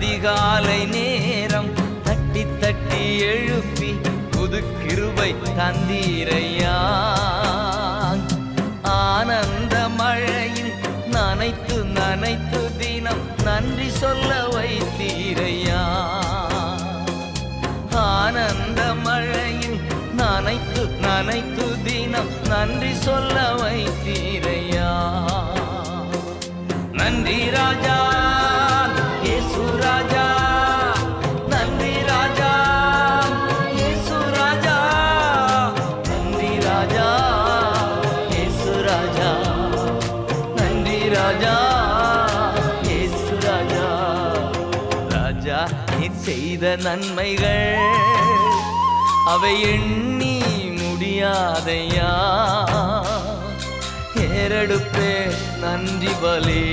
அதிகாலை நேரம் தட்டி தட்டி எழுப்பி புது கிருபை தந்தீரையா? ஆனந்த மழையில் நனைத்து நனைத்து தினம் நன்றி சொல்ல வைத்தீரையா? ஆனந்த மழையில் நனைத்து நனைத்து தினம் நன்றி சொல்ல வைத்தீரையா? நன்றி ராஜா செய்த நன்மைகள் அவை எண்ணி முடியாதையா? ஏறெடுப்பே நன்றி பலே.